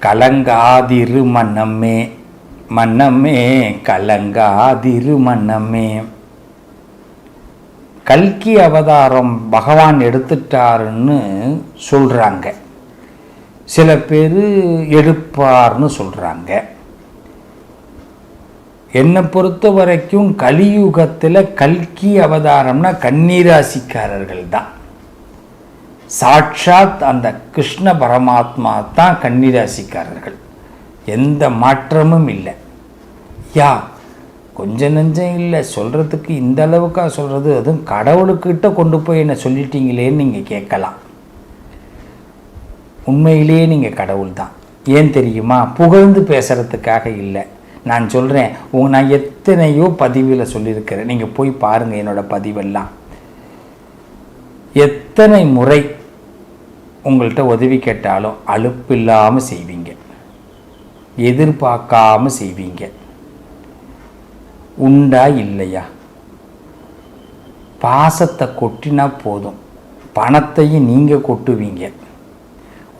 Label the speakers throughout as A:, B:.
A: கலங்காதிரு மன்னமே மன்னமே கலங்காதிரு மன்னமே கல்கி அவதாரம் பகவான் எடுத்துட்டாருன்னு சொல்கிறாங்க சில பேர் எடுப்பார்னு சொல்கிறாங்க என்னை பொறுத்த வரைக்கும் கலியுகத்தில் கல்கி அவதாரம்னா கன்னிராசிக்காரர்கள் தான் சாட்சாத் அந்த கிருஷ்ண பரமாத்மா தான் கன்னிராசிக்காரர்கள். எந்த மாற்றமும் இல்லை. யா கொஞ்சம் நெஞ்சம் இல்லை. சொல்கிறதுக்கு இந்த அளவுக்கா சொல்கிறது அதுவும் கடவுளுக்கிட்ட கொண்டு போய் என்ன சொல்லிட்டீங்களேன்னு நீங்கள் கேட்கலாம். உண்மையிலேயே நீங்கள் கடவுள் தான். ஏன் தெரியுமா? புகழ்ந்து பேசுகிறதுக்காக இல்லை. நான் சொல்கிறேன் உங்க நான் எத்தனையோ பதிவில் சொல்லியிருக்கிறேன். நீங்கள் போய் பாருங்கள் என்னோடய பதிவெல்லாம். எத்தனை முறை உங்கள்கிட்ட உதவி கேட்டாலும் அலுப்பில்லாமல் செய்வீங்க. எதிர்பார்க்காம செய்வீங்க. உண்டா இல்லையா? பாசத்தை கொட்டினா போதும். பணத்தையும் நீங்கள் கொட்டுவீங்க.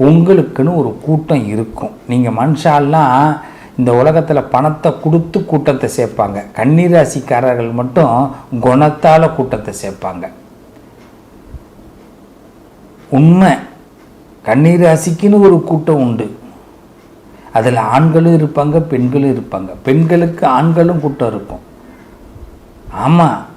A: உங்களுக்குன்னு ஒரு கூட்டம் இருக்கும். நீங்கள் மனுஷாலாம் இந்த உலகத்தில் பணத்தை கொடுத்து கூட்டத்தை சேர்ப்பாங்க. கன்னிராசிக்காரர்கள் மட்டும் குணத்தால் கூட்டத்தை சேர்ப்பாங்க. உண்மை. கண்ணீர் கன்னிராசிக்குன்னு ஒரு கூட்டம் உண்டு. அதில் ஆண்களும் இருப்பாங்க பெண்களும் இருப்பாங்க. பெண்களுக்கு ஆண்களும் கூட்டம் இருக்கும். ஆமாம்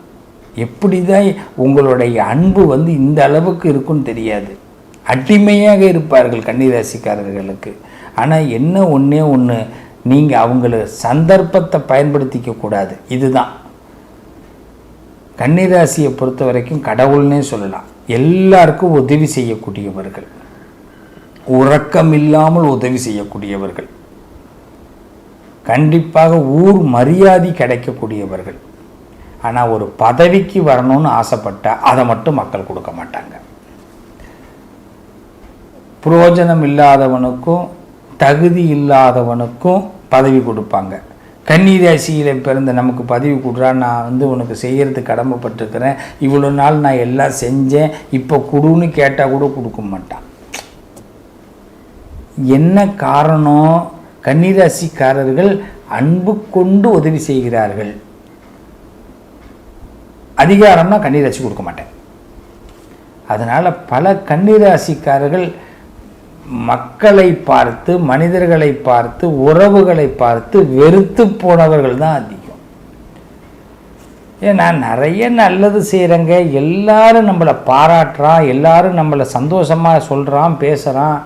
A: எப்படி தான் உங்களுடைய அன்பு வந்து இந்த அளவுக்கு இருக்குன்னு தெரியாது. அடிமையாக இருப்பார்கள் கன்னிராசிக்காரர்களுக்கு ஆனால் என்ன ஒன்றே ஒன்று நீங்கள் அவங்கள சந்தர்ப்பத்தை பயன்படுத்திக்க கூடாது. இதுதான். கன்னிராசியை பொறுத்த வரைக்கும் கடவுள்னே சொல்லலாம். எல்லாருக்கும் உதவி செய்யக்கூடியவர்கள். உறக்கம் இல்லாமல் உதவி செய்யக்கூடியவர்கள். கண்டிப்பாக ஊர் மரியாதை கிடைக்கக்கூடியவர்கள். ஆனால் ஒரு பதவிக்கு வரணும்னு ஆசைப்பட்டால் அதை மட்டும் மக்கள் கொடுக்க மாட்டாங்க. புரோஜனம் இல்லாதவனுக்கும் தகுதி இல்லாதவனுக்கும் பதவி கொடுப்பாங்க. கன்னிராசியில் பிறந்த நமக்கு பதவி கொடுறா நான் வந்து உனக்கு செய்கிறது கடமைப்பட்டிருக்கிறேன். இவ்வளோ நாள் நான் எல்லாம் செஞ்சேன். இப்போ கொடுன்னு கேட்டால் கூட கொடுக்க மாட்டான். என்ன காரணம் கன்னிராசிக்காரர்கள் அன்பு கொண்டு உதவி செய்கிறார்கள். அதிகாரம்னா கன்னிராசி கொடுக்க மாட்டேன். அதனால் பல கன்னிராசிக்காரர்கள் மக்களை பார்த்து மனிதர்களை பார்த்து உறவுகளை பார்த்து வெறுத்து போனவர்கள் தான் அதிகம். ஏன்னா நிறைய நல்லது செய்கிறேங்க எல்லாரும் நம்மளை பாராட்டுறான் எல்லாரும் நம்மளை சந்தோஷமாக சொல்கிறான் பேசுகிறான்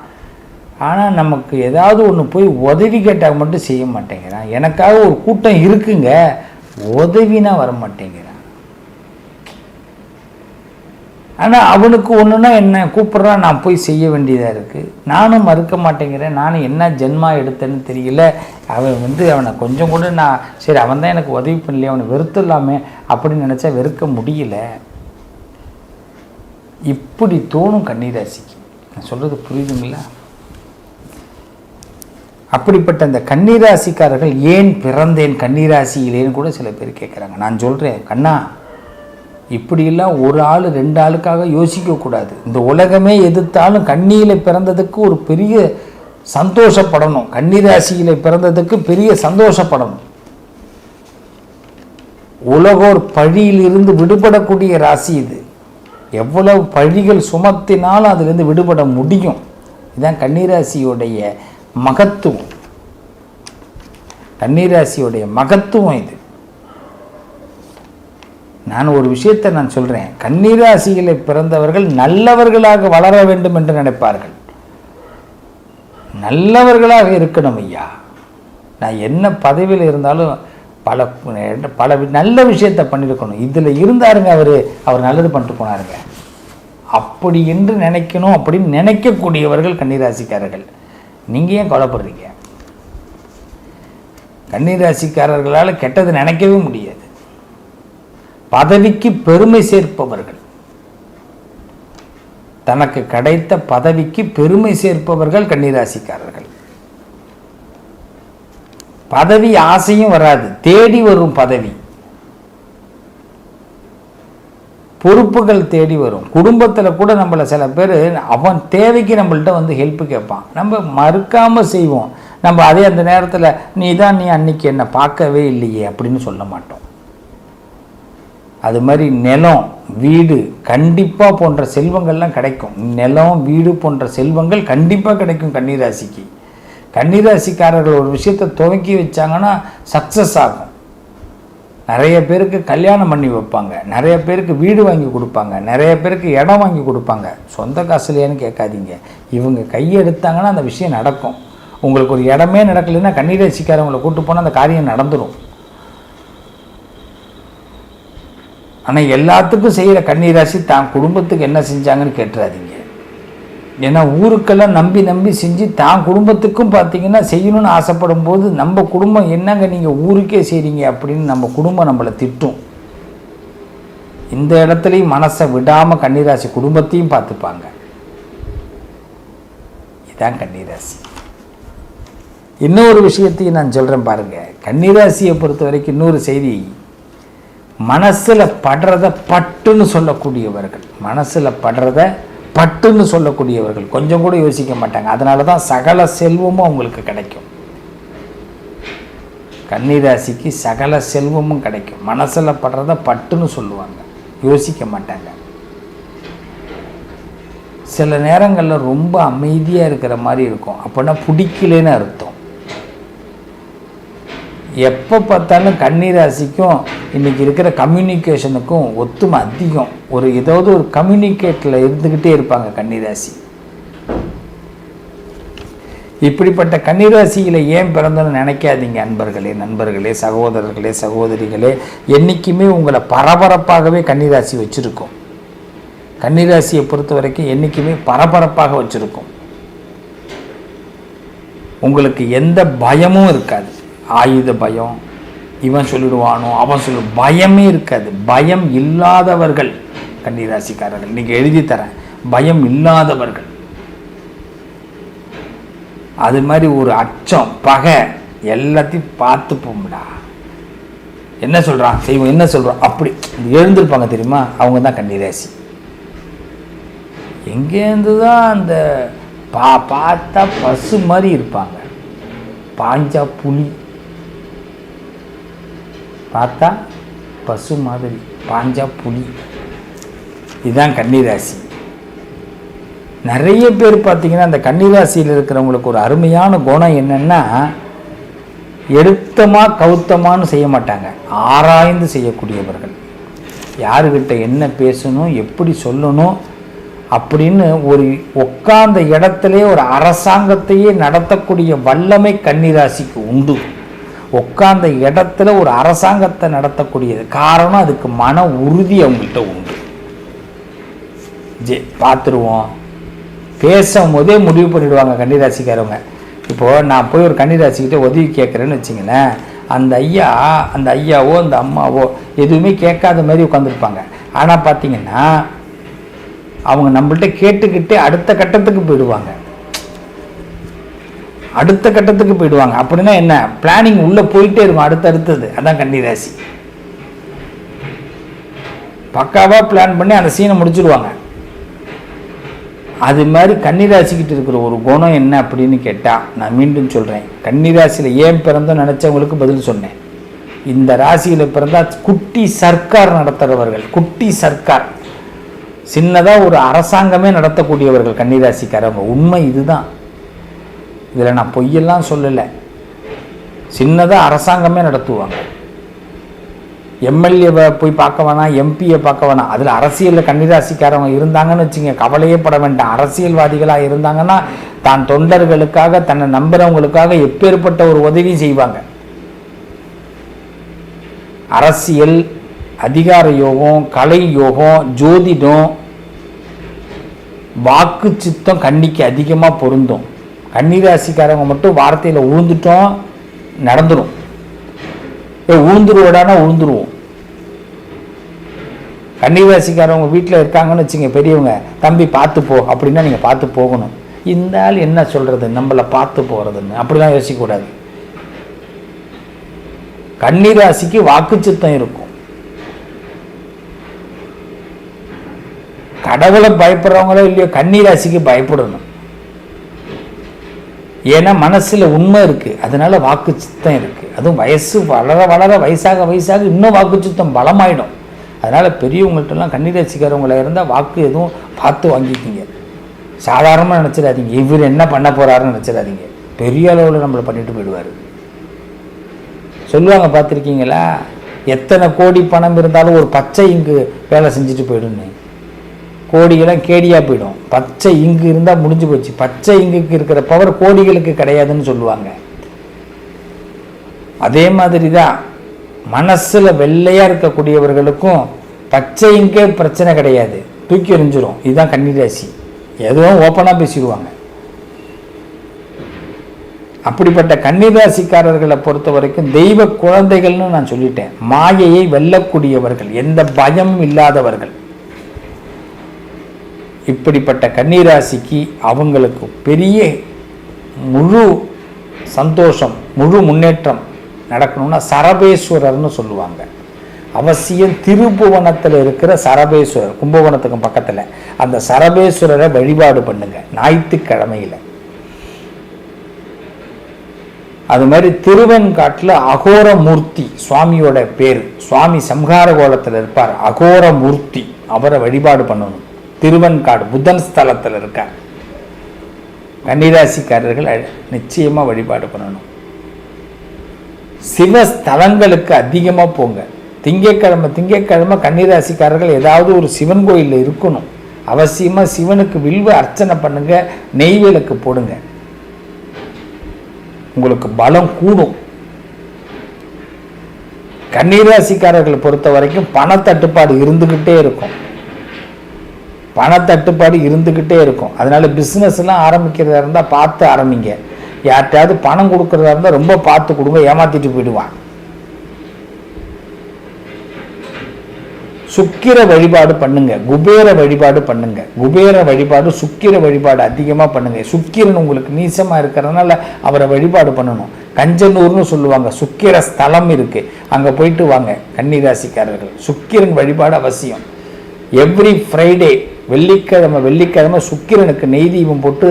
A: ஆனால் நமக்கு ஏதாவது ஒன்று போய் உதவி கேட்டால் மட்டும் செய்ய மாட்டேங்கிறான். எனக்காக ஒரு கூட்டம் இருக்குங்க உதவினா வர மாட்டேங்கிறான் ஆனால் அவனுக்கு ஒன்றுனா என்ன? கூப்பிட்றான் நான் போய் செய்ய வேண்டியதாக இருக்குது நானும் மறுக்க மாட்டேங்கிறேன். நானும் என்ன ஜென்மா எடுத்தேன்னு தெரியல. அவன் வந்து அவனை கொஞ்சம் கூட நான் சரி அவன் தான் எனக்கு உதவி பண்ணலையே அவனை வெறுத்துடலாமே அப்படின்னு நினச்சா வெறுக்க முடியல. இப்படி தோணும் கன்னிராசிக்கு. நான் சொல்கிறது புரியுதுங்களா? அப்படிப்பட்ட அந்த கன்னிராசிக்காரர்கள் ஏன் பிறந்தேன்? கன்னிராசியிலேன்னு கூட சில பேர் கேட்குறாங்க நான் சொல்கிறேன் கண்ணா இப்படியெல்லாம் ஒரு ஆள் ரெண்டு ஆளுக்காக யோசிக்கக்கூடாது இந்த உலகமே எதிர்த்தாலும் கண்ணியில் பிறந்ததுக்கு ஒரு பெரிய சந்தோஷப்படணும். கன்னிராசியில் பிறந்ததுக்கு பெரிய சந்தோஷப்படணும். உலகோர் பழியிலிருந்து விடுபடக்கூடிய ராசி இது. எவ்வளவு பழிகள் சுமத்தினாலும் அதிலிருந்து விடுபட முடியும். இதுதான் கன்னிராசியுடைய மகத்துவம். கன்னிராசியுடைய மகத்துவம் இது. நான் ஒரு விஷயத்தை நான் சொல்கிறேன் கன்னிராசிகளை பிறந்தவர்கள் நல்லவர்களாக வளர வேண்டும் என்று நினைப்பார்கள். நல்லவர்களாக இருக்கணும் ஐயா. நான் என்ன பதவியில் இருந்தாலும் பல பல நல்ல விஷயத்தை பண்ணியிருக்கணும் இதில் இருந்தாருங்க அவர். அவர் நல்லது பண்ணிட்டு போனாருங்க. அப்படி என்று நினைக்கணும் அப்படின்னு நினைக்கக்கூடியவர்கள் கன்னிராசிக்காரர்கள். நீங்கள் ஏன் கொலைப்படுறீங்க கன்னிராசிக்காரர்களால் கெட்டது நினைக்கவே முடியாது. பதவிக்கு பெருமை சேர்ப்பவர்கள். தனக்கு கிடைத்த பதவிக்கு பெருமை சேர்ப்பவர்கள் கன்னிராசிக்காரர்கள். பதவி ஆசையும் வராது. தேடி வரும் பதவி. பொறுப்புகள் தேடி வரும். குடும்பத்தில் கூட நம்மளை சில பேர் அவன் தேவைக்கு நம்மள்கிட்ட வந்து ஹெல்ப் கேட்பான். நம்ம மறுக்காமல் செய்வோம். நம்ம அதே அந்த நேரத்தில் நீ தான் நீ அன்னைக்கு என்னை பார்க்கவே இல்லையே அப்படின்னு சொல்ல மாட்டோம். அது மாதிரி நிலம் வீடு கண்டிப்பாக போன்ற செல்வங்கள்லாம் கிடைக்கும். நிலம் வீடு போன்ற செல்வங்கள் கண்டிப்பாக கிடைக்கும் கன்னிராசிக்கு. கன்னிராசிக்காரர்கள் ஒரு விஷயத்தை துவக்கி வச்சாங்கன்னா சக்ஸஸ் ஆகும். நிறைய பேருக்கு கல்யாணம் பண்ணி வைப்பாங்க. நிறைய பேருக்கு வீடு வாங்கி கொடுப்பாங்க. நிறைய பேருக்கு இடம் வாங்கி கொடுப்பாங்க. சொந்த காசுலையான்னு கேட்காதீங்க. இவங்க கையெடுத்தாங்கன்னா அந்த விஷயம் நடக்கும். உங்களுக்கு ஒரு இடமே நடக்கலைன்னா கன்னிராசிக்காரவங்களை கூட்டு போனால் அந்த காரியம் நடந்துடும் ஆனால் எல்லாத்துக்கும் செய்கிற கண்ணீராசி தான் குடும்பத்துக்கு என்ன செஞ்சாங்கன்னு கேட்டுறாதீங்க. ஏன்னா ஊருக்கெல்லாம் நம்பி நம்பி செஞ்சு தான் குடும்பத்துக்கும் பார்த்தீங்கன்னா செய்யணும்னு ஆசைப்படும் போது நம்ம குடும்பம் என்னங்க நீங்கள் ஊருக்கே செய்கிறீங்க அப்படின்னு நம்ம குடும்பம் நம்மளை திட்டும். இந்த இடத்துலையும் மனசை விடாமல் கன்னிராசி குடும்பத்தையும் பார்த்துப்பாங்க. இதுதான் கன்னிராசி. இன்னொரு விஷயத்தையும் நான் சொல்கிறேன் பாருங்கள் கன்னிராசியை பொறுத்த வரைக்கும் இன்னொரு செய்தி. மனசில் படுறத பட்டுன்னு சொல்லக்கூடியவர்கள். மனசில் படுறத பட்டுன்னு சொல்லக்கூடியவர்கள் கொஞ்சம் கூட யோசிக்க மாட்டாங்க. அதனால தான் சகல செல்வமும் அவங்களுக்கு கிடைக்கும். கன்னிராசிக்கு சகல செல்வமும் கிடைக்கும். மனசில் படுறத பட்டுன்னு சொல்லுவாங்க. யோசிக்க மாட்டாங்க. சில நேரங்களில் ரொம்ப அமைதியாக இருக்கிற மாதிரி இருக்கும். அப்படின்னா பிடிக்கலன்னு அர்த்தம். எப்போ பார்த்தாலும் கன்னிராசிக்கும் இன்றைக்கி இருக்கிற கம்யூனிகேஷனுக்கும் ஒத்துமை அதிகம். ஒரு ஏதாவது ஒரு கம்யூனிகேட்டில் இருந்துக்கிட்டே இருப்பாங்க கன்னிராசி. இப்படிப்பட்ட கன்னிராசியில் ஏன் பிறந்தோன்னு நினைக்காதீங்க அன்பர்களே நண்பர்களே சகோதரர்களே சகோதரிகளே. என்றைக்குமே உங்களை பரபரப்பாகவே கன்னிராசி வச்சுருக்கோம். கன்னிராசியை பொறுத்த வரைக்கும் என்றைக்குமே பரபரப்பாக வச்சுருக்கோம். உங்களுக்கு எந்த பயமும் இருக்காது. ஆயுத பயம். இவன் சொல்லிடுவானோ அவன் சொல்லு பயமே இருக்காது. பயம் இல்லாதவர்கள் கன்னிராசிக்காரர்கள். நீங்கள் எழுதி தரேன். பயம் இல்லாதவர்கள். அது மாதிரி ஒரு அச்சம் பகை எல்லாத்தையும் பார்த்துப்போம்டா என்ன சொல்கிறான் செய்வோம் என்ன சொல்கிறோம் அப்படி எழுந்திருப்பாங்க தெரியுமா? அவங்க தான் கன்னிராசி. எங்கேருந்து தான் அந்த பா பார்த்தா பசு மாதிரி இருப்பாங்க. பாஞ்சா புலி. பார்த்தா பசு மாதிரி பாஞ்சா புலி. இதுதான் கன்னிராசி. நிறைய பேர் பார்த்தீங்கன்னா அந்த கன்னிராசியில் இருக்கிறவங்களுக்கு ஒரு அருமையான குணம் என்னென்னா எடுத்தமா கவுத்தமான்னு செய்ய மாட்டாங்க. ஆராய்ந்து செய்யக்கூடியவர்கள். யாருக்கிட்ட என்ன பேசணும் எப்படி சொல்லணும் அப்படின்னு ஒரு உட்கார்ந்த இடத்துல ஒரு அரசாங்கத்தையே நடத்தக்கூடிய வல்லமை கன்னிராசிக்கு உண்டு. உட்கார்ந்த இடத்துல ஒரு அரசாங்கத்தை நடத்தக்கூடியது. காரணம் அதுக்கு மன உறுதி அவங்கள்ட்ட உண்டு. ஜே பார்த்துருவோம். பேசும்போதே முடிவு பண்ணிடுவாங்க கன்னிராசிக்காரவங்க. இப்போது நான் போய் ஒரு கன்னிராசிக்கிட்ட உதவி கேட்குறேன்னு வச்சிங்களேன். அந்த ஐயா அந்த ஐயாவோ அந்த அம்மாவோ எதுவுமே கேட்காத மாதிரி உட்காந்துருப்பாங்க ஆனால் பார்த்தீங்கன்னா அவங்க நம்மள்ட்ட கேட்டுக்கிட்டு அடுத்த கட்டத்துக்கு போயிடுவாங்க. அடுத்த கட்டத்துக்கு போயிடுவாங்க. அப்படின்னா என்ன? பிளானிங் உள்ளே போயிட்டே இருக்கும். அடுத்தடுத்தது அதான் கன்னிராசி பக்காவாக பிளான் பண்ணி அந்த சீனை முடிச்சிடுவாங்க அது மாதிரி கன்னிராசிக்கிட்டு இருக்கிற ஒரு குணம் என்ன அப்படின்னு கேட்டால் நான் மீண்டும் சொல்கிறேன் கன்னிராசியில் ஏன் பிறந்தோம் நினச்சவங்களுக்கு பதில் சொன்னேன். இந்த ராசியில் பிறந்தால் குட்டி சர்க்கார் நடத்துகிறவர்கள் குட்டி சர்க்கார். சின்னதாக ஒரு அரசாங்கமே நடத்தக்கூடியவர்கள் கன்னிராசிக்காரவங்க உண்மை இதுதான். இதில் நான் பொய்யெல்லாம் சொல்லலை. சின்னதாக அரசாங்கமே நடத்துவாங்க. எம்எல்ஏவை போய் பார்க்க வேணாம் எம்பியை பார்க்க வேணாம் அதில் அரசியலில் கன்னிராசிக்காரவங்க இருந்தாங்கன்னு வச்சுங்க கவலையே பட வேண்டாம். அரசியல்வாதிகளாக இருந்தாங்கன்னா தான் தொண்டர்களுக்காக தன்னை நம்புறவங்களுக்காக எப்பேற்பட்ட ஒரு உதவி செய்வாங்க. அரசியல் அதிகார யோகம் கலை யோகம் ஜோதிடம் வாக்கு சித்தம் கண்ணிக்கு அதிகமாக பொருந்தும். கன்னிராசிக்காரவங்க மட்டும் வார்த்தையில் உழுந்துட்டோம் நடந்துடும் ஏ உழுந்துருவோடானா உழுந்துருவோம். கன்னிராசிக்காரவங்க வீட்டில் இருக்காங்கன்னு வச்சுங்க பெரியவங்க தம்பி பார்த்து போ அப்படின்னா நீங்கள் பார்த்து போகணும். இந்த ஆள் என்ன சொல்கிறது நம்மளை பார்த்து போகிறதுன்னு அப்படிலாம் யோசிக்கக்கூடாது. கன்னிராசிக்கு வாக்குச்சித்தம் இருக்கும். கடவுளை பயப்படுறவங்களோ இல்லையோ கன்னிராசிக்கு பயப்படணும். ஏன்னா மனசில் உண்மை இருக்குது அதனால வாக்கு சித்தம் இருக்குது அதுவும் வயசு வளர வளர வயசாக வயசாக இன்னும் வாக்கு சித்தம் பலமாயிடும். அதனால் பெரியவங்கள்ட்டலாம் கன்னிராசிக்காரவங்கள இருந்தால் வாக்கு எதுவும் பார்த்து வாங்கிக்கிங்க. சாதாரணமாக நினச்சிடாதீங்க. இவர் என்ன பண்ண போறாருன்னு நினச்சிடாதீங்க. பெரிய அளவில் நம்மளை பண்ணிட்டு போயிடுவார். சொல்லுவாங்க பார்த்துருக்கீங்களா? எத்தனை கோடி பணம் இருந்தாலும் ஒரு பச்சை இங்கு வேலை செஞ்சுட்டு போயிடுன்னு கோடிகளும் கேடியாக போயிடும். பச்சை இங்கு இருந்தால் முடிஞ்சு போச்சு. பச்சை இங்குக்கு இருக்கிற பவர் கோடிகளுக்கு கிடையாதுன்னு சொல்லுவாங்க. அதே மாதிரி தான் மனசில் வெள்ளையாக இருக்கக்கூடியவர்களுக்கும் பச்சை இங்கே பிரச்சனை கிடையாது. தூக்கி எறிஞ்சிரும். இதுதான் கன்னிராசி. எதுவும் ஓப்பனாக பேசிடுவாங்க. அப்படிப்பட்ட கன்னிராசிக்காரர்களை பொறுத்த வரைக்கும் தெய்வ குழந்தைகள்னு நான் சொல்லிட்டேன். மாயையை வெல்லக்கூடியவர்கள் எந்த பயமும் இல்லாதவர்கள். இப்படிப்பட்ட கன்னிராசிக்கு அவங்களுக்கு பெரிய முழு சந்தோஷம் முழு முன்னேற்றம் நடக்கணும்னா சரபேஸ்வரர்னு சொல்லுவாங்க. அவசியம் திருப்புவனத்தில் இருக்கிற சரபேஸ்வரர் கும்பகோணத்துக்கும் பக்கத்தில். அந்த சரபேஸ்வரரை வழிபாடு பண்ணுங்க ஞாயிற்றுக்கிழமையில். அது மாதிரி திருவெண்காட்டில் அகோரமூர்த்தி சுவாமியோட பேர். சுவாமி சம்ஹார கோலத்தில் இருப்பார் அகோரமூர்த்தி. அவரை வழிபாடு பண்ணணும். திருவெண்காடு புதன் ஸ்தலத்தில் இருக்கார் கன்னிராசிக்காரர்கள் நிச்சயமாக வழிபாடு பண்ணணும். சிவஸ்தலங்களுக்கு அதிகமாக போங்க. திங்கக்கிழமை திங்கக்கிழமை கன்னிராசிக்காரர்கள் ஏதாவது ஒரு சிவன் கோயிலில் இருக்கணும். அவசியமாக சிவனுக்கு வில்வ அர்ச்சனை பண்ணுங்க நெய்வேலுக்கு போடுங்க. உங்களுக்கு பலம் கூடும். கன்னிராசிக்காரர்களை பொறுத்த வரைக்கும் பணத்தட்டுப்பாடு இருந்துக்கிட்டே இருக்கும். பணத்தட்டுப்பாடு இருந்துக்கிட்டே இருக்கும். அதனால பிஸ்னஸ்லாம் ஆரம்பிக்கிறதா இருந்தால் பார்த்து ஆரம்பிங்க. யார்கிட்டயாவது பணம் கொடுக்கறதா இருந்தால் ரொம்ப பார்த்து கொடுங்க ஏமாத்திட்டு போயிடுவான். சுக்கிர வழிபாடு பண்ணுங்க குபேர வழிபாடு பண்ணுங்க. குபேர வழிபாடு சுக்கிர வழிபாடு அதிகமாக பண்ணுங்க. சுக்கிரன் உங்களுக்கு நீசமாக இருக்கிறதுனால அவரை வழிபாடு பண்ணணும். கஞ்சனூர்னு சொல்லுவாங்க சுக்கிர ஸ்தலம் இருக்கு. அங்கே போயிட்டு வாங்க கன்னிராசிக்காரர்கள். சுக்கிரன் வழிபாடு அவசியம். எவ்ரி ஃப்ரைடே வெள்ளிக்கிழமை வெள்ளிக்கிழமை சுக்கிரனுக்கு நெய் தீபம் போட்டு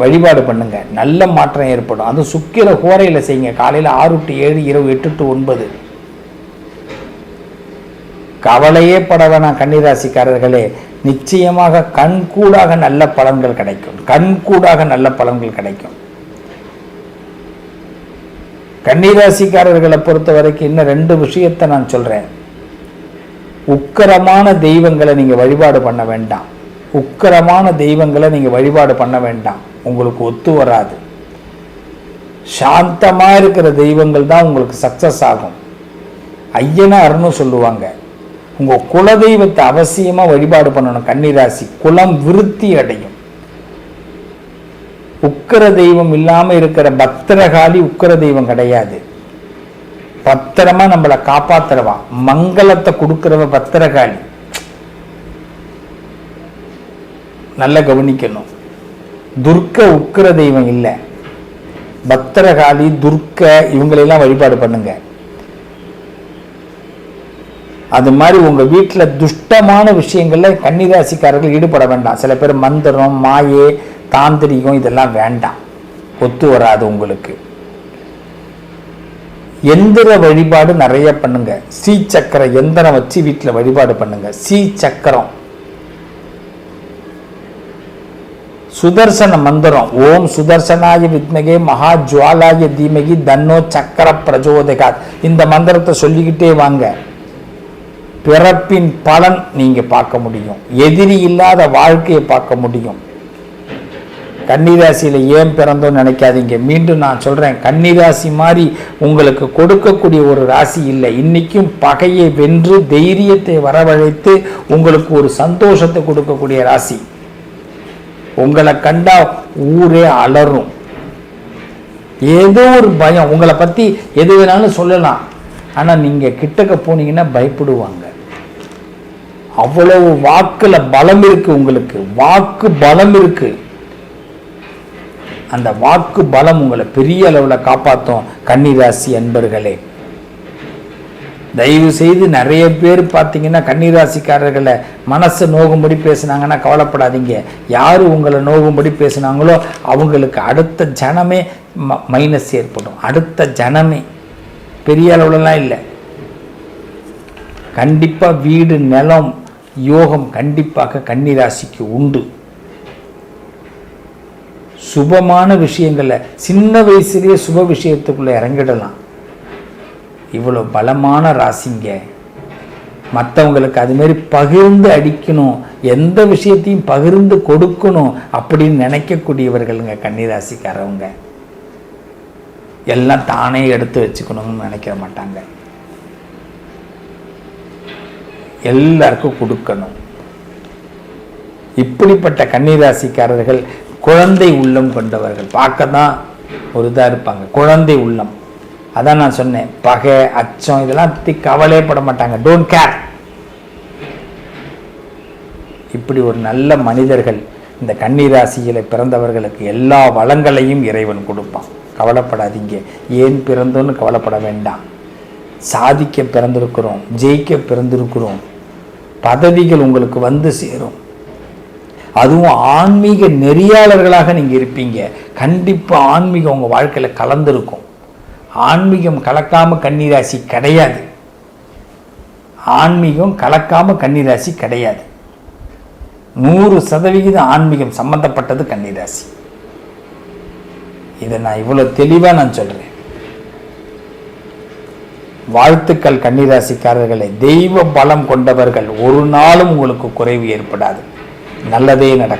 A: வழிபாடு பண்ணுங்க. நல்ல மாற்றம் ஏற்படும். அதுவும் சுக்கிர கோரையில் செய்யுங்க. காலையில் ஆறு டு ஏழு இரவு எட்டு டு ஒன்பது. கவலையே பட வேணாம் கன்னிராசிக்காரர்களே. நிச்சயமாக கண்கூடாக நல்ல பலன்கள் கிடைக்கும். கண்கூடாக நல்ல பலன்கள் கிடைக்கும். கன்னிராசிக்காரர்களை பொறுத்த வரைக்கும் இன்னும் ரெண்டு விஷயத்தை நான் சொல்கிறேன் உக்கரமான தெய்வங்களை நீங்க வழிபாடு பண்ண வேண்டாம். உக்கரமான தெய்வங்களை நீங்கள் வழிபாடு பண்ண வேண்டாம். உங்களுக்கு ஒத்து வராது. சாந்தமா இருக்கிற தெய்வங்கள் தான் உங்களுக்கு சக்ஸஸ் ஆகும். ஐயனார்னு சொல்லுவாங்க உங்க குலதெய்வத்தை அவசியமா வழிபாடு பண்ணணும் கன்னிராசி. குலம் விருத்தி அடையும். உக்கர தெய்வம் இல்லாமல் இருக்கிற பக்தரகாலி உக்கர தெய்வம் கிடையாது. பத்திரமா நம்மளை காப்பாத்துறவா? மங்களத்தை கொடுக்கிறவ பத்திரகாளி. நல்ல கவனிக்கணும். துர்க்க உக்கிர தெய்வம் இல்லை. பத்திரகாளி துர்க்க இவங்களெல்லாம் வழிபாடு பண்ணுங்க. அது மாதிரி உங்க வீட்டில் துஷ்டமான விஷயங்கள்ல கன்னிராசிக்காரர்கள் ஈடுபட வேண்டாம். சில பேர் மந்திரம் மாயே தாந்திரிகம் இதெல்லாம் வேண்டாம். ஒத்து வராது உங்களுக்கு. எந்திர வழிபாடு நிறைய பண்ணுங்க. ஸ்ரீ சக்கர எந்திரம் வச்சு வீட்டில் வழிபாடு பண்ணுங்க. ஸ்ரீ சக்கரம். சுதர்சன மந்திரம். ஓம் சுதர்சனாய வித்மகே மகா ஜுவாலாய தீமகி தன்னோ சக்கர பிரஜோதகா. இந்த மந்திரத்தை சொல்லிக்கிட்டே வாங்க. பிறப்பின் பலன் நீங்க பார்க்க முடியும். எதிரி இல்லாத வாழ்க்கையை பார்க்க முடியும். கன்னிராசியில் ஏன் பிறந்தோன்னு நினைக்காதீங்க. மீண்டும் நான் சொல்கிறேன் கன்னிராசி மாதிரி உங்களுக்கு கொடுக்கக்கூடிய ஒரு ராசி இல்லை. இன்றைக்கும் பகையை வென்று தைரியத்தை வரவழைத்து உங்களுக்கு ஒரு சந்தோஷத்தை கொடுக்கக்கூடிய ராசி. உங்களை கண்டா ஊரே அலறும். ஏதோ ஒரு பயம். உங்களை பற்றி எது வேணாலும் சொல்லலாம். ஆனால் நீங்கள் கிட்டக்க போனீங்கன்னா பயப்படுவாங்க. அவ்வளவு வாக்கில் பலம் இருக்குது உங்களுக்கு. வாக்கு பலம் இருக்குது அந்த வாக்கு பலம் உங்களை பெரிய அளவில் காப்பாற்றும் கன்னிராசி அன்பர்களே. தயவு செய்து நிறைய பேர் பார்த்தீங்கன்னா கன்னிராசிக்காரர்களை மனசை நோகும்படி பேசுனாங்கன்னா கவலைப்படாதீங்க. யார் உங்களை நோகும்படி பேசுனாங்களோ அவங்களுக்கு அடுத்த ஜனமே மைனஸ் ஏற்படும். அடுத்த ஜனமே. பெரிய அளவுலலாம் இல்லை. கண்டிப்பாக வீடு நிலம் யோகம் கண்டிப்பாக கன்னிராசிக்கு உண்டு. சுபமான விஷயங்களை சின்ன வயசுலேயே சுப விஷயத்துக்குள்ளே இறங்கிடலாம். இவ்வளோ பலமான ராசிங்க மற்றவங்களுக்கு அதுமாரி பகிர்ந்து அடிக்கணும் எந்த விஷயத்தையும் பகிர்ந்து கொடுக்கணும் அப்படின்னு நினைக்கக்கூடியவர்களுங்க கன்னிராசிக்காரவங்க. எல்லாம் தானே எடுத்து வச்சுக்கணும்னு நினைக்க மாட்டாங்க. எல்லாருக்கும் கொடுக்கணும். இப்படிப்பட்ட கன்னிராசிக்காரர்கள் குழந்தை உள்ளம் கொண்டவர்கள். பார்க்க தான் ஒரு இதாக இருப்பாங்க. குழந்தை உள்ளம். அதான் நான் சொன்னேன். பகை அச்சம் இதெல்லாம் பற்றி கவலையே பட மாட்டாங்க. டோன்ட் கேர் இப்படி ஒரு நல்ல மனிதர்கள் இந்த கன்னிராசியில் பிறந்தவர்களுக்கு எல்லா வளங்களையும் இறைவன் கொடுப்பான். கவலைப்படாதீங்க. ஏன் பிறந்தோன்னு கவலைப்பட வேண்டாம். சாதிக்க பிறந்திருக்கிறோம். ஜெயிக்க பிறந்திருக்கிறோம். பதவிகள் உங்களுக்கு வந்து சேரும். அதுவும் ஆன்மீக நெறியாளர்களாக நீங்கள் இருப்பீங்க. கண்டிப்பாக ஆன்மீகம் உங்கள் வாழ்க்கையில் கலந்துருக்கும். ஆன்மீகம் கலக்காம கன்னிராசி கிடையாது. ஆன்மீகம் கலக்காம கன்னிராசி கிடையாது. நூறு சதவிகிதம் ஆன்மீகம் சம்பந்தப்பட்டது கன்னிராசி. இதை நான் இவ்வளோ தெளிவாக நான் சொல்கிறேன் வாழ்த்துக்கள் கன்னிராசிக்காரர்களை. தெய்வ பலம் கொண்டவர்கள் ஒரு நாளும் உங்களுக்கு குறைவு ஏற்படாது. நல்லதே நடக்கும்.